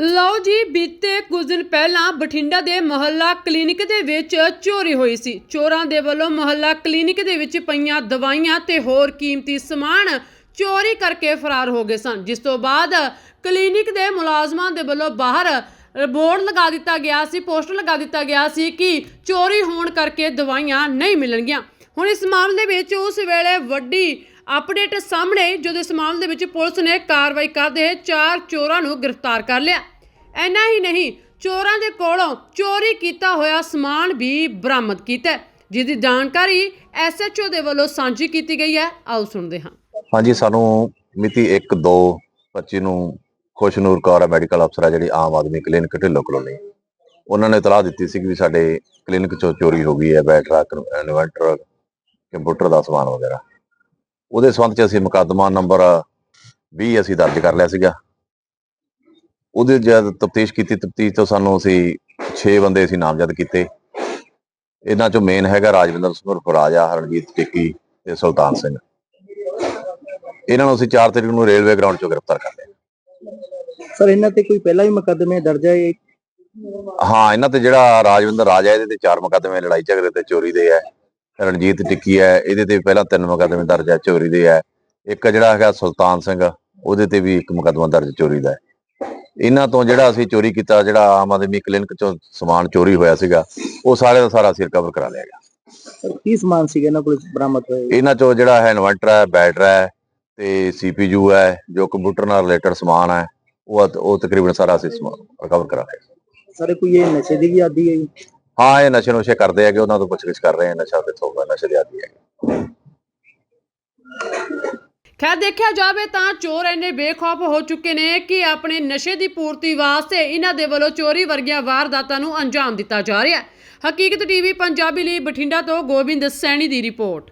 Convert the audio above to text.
ਲਓ ਜੀ, ਬੀਤੇ ਕੁਝ ਦਿਨ ਪਹਿਲਾਂ ਬਠਿੰਡਾ ਦੇ ਮੁਹੱਲਾ ਕਲੀਨਿਕ ਦੇ ਵਿੱਚ ਚੋਰੀ ਹੋਈ ਸੀ। ਚੋਰਾਂ ਦੇ ਵੱਲੋਂ ਮੁਹੱਲਾ ਕਲੀਨਿਕ ਦੇ ਵਿੱਚ ਪਈਆਂ ਦਵਾਈਆਂ ਤੇ ਹੋਰ ਕੀਮਤੀ ਸਮਾਨ ਚੋਰੀ ਕਰਕੇ ਫਰਾਰ ਹੋ ਗਏ ਸਨ। ਜਿਸ ਤੋਂ ਬਾਅਦ ਕਲੀਨਿਕ ਦੇ ਮੁਲਾਜ਼ਮਾਂ ਦੇ ਵੱਲੋਂ ਬਾਹਰ ਬੋਰਡ ਲਗਾ ਦਿੱਤਾ ਗਿਆ ਸੀ, ਪੋਸਟਰ ਲਗਾ ਦਿੱਤਾ ਗਿਆ ਸੀ ਕਿ ਚੋਰੀ ਹੋਣ ਕਰਕੇ ਦਵਾਈਆਂ ਨਹੀਂ ਮਿਲਣਗੀਆਂ। ਹੁਣ ਇਸ ਮਾਮਲੇ ਵਿੱਚ ਉਸ ਵੇਲੇ ਵੱਡੀ ਅਪਡੇਟ ਸਾਹਮਣੇ ਜਦੋਂ ਇਸ ਮਾਮਲੇ ਵਿੱਚ ਪੁਲਿਸ ਨੇ ਕਾਰਵਾਈ ਕਰਦੇ ਹੋਏ ਚਾਰ ਚੋਰਾਂ ਨੂੰ ਗ੍ਰਿਫਤਾਰ ਕਰ ਲਿਆ। ਐਨਾ ਹੀ ਨਹੀਂ, ਚੋਰਾਂ ਦੇ ਕੋਲੋਂ ਚੋਰੀ ਕੀਤਾ ਹੋਇਆ ਸਮਾਨ ਵੀ ਬਰਾਮਦ ਕੀਤਾ ਜਿਸ ਦੀ ਜਾਣਕਾਰੀ ਐਸਐਚਓ ਦੇ ਵੱਲੋਂ ਸਾਂਝੀ ਕੀਤੀ ਗਈ ਹੈ। ਆਓ ਸੁਣਦੇ ਹਾਂ। ਹਾਂਜੀ, ਸਾਨੂੰ ਮਿਤੀ 1 2 25 ਨੂੰ ਖੁਸ਼ਨੂਰ ਕੌਰ, ਮੈਡੀਕਲ ਅਫਸਰ ਆ, ਜਿਹੜੀ ਆਮ ਆਦਮੀ ਕਲੀਨਿਕ ਢਿੱਲੋਂ ਕਲੋਨੀ। ਉਹਨਾਂ ਨੇ ਇਤਲਾਹ ਦਿੱਤੀ ਸੀ ਕਿ ਸਾਡੇ ਕਲੀਨਿਕ ਚੋਂ ਚੋਰੀ ਹੋ ਗਈ ਹੈ, ਬੈਟਰਾ ਇਨਵਰਟਰ, ਕੰਪਿਊਟਰ ਦਾ ਸਮਾਨ ਵਗੈਰਾ। ਉਹਦੇ ਸੰਬੰਧ ਚ ਅਸੀਂ ਮੁਕੱਦਮਾ ਨੰਬਰ 20 ਅਸੀਂ ਦਰਜ ਕਰ ਲਿਆ ਸੀਗਾ। ਉਹਦੇ ਜਦ ਤਫਤੀਸ਼ ਕੀਤੀ ਤਫਤੀਸ਼ ਤੋਂ ਸਾਨੂੰ ਅਸੀਂ 6 ਬੰਦੇ ਅਸੀਂ ਨਾਮਜ਼ਦ ਕੀਤੇ। ਇਹਨਾਂ ਚੋਂ ਮੇਨ ਹੈਗਾ ਰਾਜਵਿੰਦਰ ਸਿੰਘ ਉਰਫ ਰਾਜਾ ਹਰਣਜੀਤ ਟਿੱਕੀ ਤੇ ਸੁਲਤਾਨ ਸਿੰਘ। ਇਹਨਾਂ ਨੂੰ ਅਸੀਂ 4 ਤਰੀਕ ਨੂੰ ਰੇਲਵੇ ਗਰਾਊਂਡ ਚੋਂ ਗ੍ਰਿਫਤਾਰ ਕਰ ਲਿਆ। ਸਰ ਇਹਨਾਂ ਤੇ ਕੋਈ ਪਹਿਲਾਂ ਵੀ ਮੁਕੱਦਮੇ ਦਰਜ ਹੈ ਹਾਂ ਇਹਨਾਂ ਤੇ ਜਿਹੜਾ ਰਾਜਵਿੰਦਰ ਰਾਜਾ ਇਹਦੇ ਤੇ ਚਾਰ ਮੁਕੱਦਮੇ ਲੜਾਈ ਝਗੜੇ ਤੇ ਚੋਰੀ ਦੇ ਹੈ ਰਣਜੀਤ ਟਿੱਕੀ ਹੈ ਇਹਦੇ ਤੇ ਪਹਿਲਾਂ ਤਿੰਨ ਮੁਕੱਦਮੇ ਦਰਜ ਹੈ ਚੋਰੀ ਦੇ ਹੈ। ਇੱਕ ਜਿਹੜਾ ਹੈਗਾ ਸੁਲਤਾਨ ਸਿੰਘ ਉਹਦੇ ਤੇ ਵੀ ਇੱਕ ਮੁਕੱਦਮਾ ਦਰਜ ਚੋਰੀ ਦਾ ਹੈ। ਇਹਨਾਂ ਤੋਂ ਜਿਹੜਾ ਅਸੀਂ ਚੋਰੀ ਕੀਤਾ ਜਿਹੜਾ ਆਮ ਆਦਮੀ ਕਲੀਨਿਕ ਚੋਂ ਸਮਾਨ ਚੋਰੀ ਹੋਇਆ ਸੀਗਾ ਉਹ ਸਾਰੇ ਦਾ ਸਾਰਾ ਅਸੀਂ ਰਿਕਵਰ ਕਰਾ ਲਿਆ ਗਿਆ। ਕੀ ਸਮਾਨ ਸੀਗਾ ਇਹਨਾਂ ਕੋਲ ਬਰਾਮਦ ਹੋਇਆ ਇਹਨਾਂ ਚੋਂ ਜਿਹੜਾ ਹੈ ਇਨਵਰਟਰ ਹੈ ਬੈਟਰਾ ਹੈ ਤੇ ਸੀਪੀਯੂ ਹੈ ਜੋ ਕੰਪਿਊਟਰ ਨਾਲ ਰਿਲੇਟਡ ਸਮਾਨ ਹੈ ਉਹ ਉਹ ਤਕਰੀਬਨ ਸਾਰਾ ਅਸੀਂ ਸਮਾਨ ਰਿਕਵਰ ਕਰਾ ਲਿਆ। ਸਾਰੇ ਕੋਈ ਇਹ ਨਸ਼ੇ ਦੀ ਵੀ ਆਦੀ ਹੈ ਜੀ? ਹਾਂ, ਇਹ ਨਸ਼ੇ ਨੁਸ਼ੇ ਕਰਦੇ ਹੈਗੇ, ਉਹਨਾਂ ਤੋਂ ਪੁੱਛਗਿੱਛ ਕਰ ਰਹੇ ਹਾਂ ਨਸ਼ਾ ਕਿੱਥੋਂ ਹੋਗਾ ਨਸ਼ੇ ਦੇ ਆਦੀ ਹੈ ਖੈਰ, ਦੇਖਿਆ ਜਾਵੇ ਤਾਂ ਚੋਰ ਇੰਨੇ ਬੇਖੌਫ ਹੋ ਚੁੱਕੇ ਨੇ ਕਿ ਆਪਣੇ ਨਸ਼ੇ ਦੀ ਪੂਰਤੀ ਵਾਸਤੇ ਇਹਨਾਂ ਦੇ ਵੱਲੋਂ ਚੋਰੀ ਵਰਗੀਆਂ ਵਾਰਦਾਤਾਂ ਨੂੰ ਅੰਜਾਮ ਦਿੱਤਾ ਜਾ ਰਿਹਾ ਹੈ। ਹਕੀਕਤ ਟੀਵੀ ਪੰਜਾਬੀ ਲਈ ਬਠਿੰਡਾ ਤੋਂ ਗੋਬਿੰਦ ਸੈਣੀ ਦੀ ਰਿਪੋਰਟ।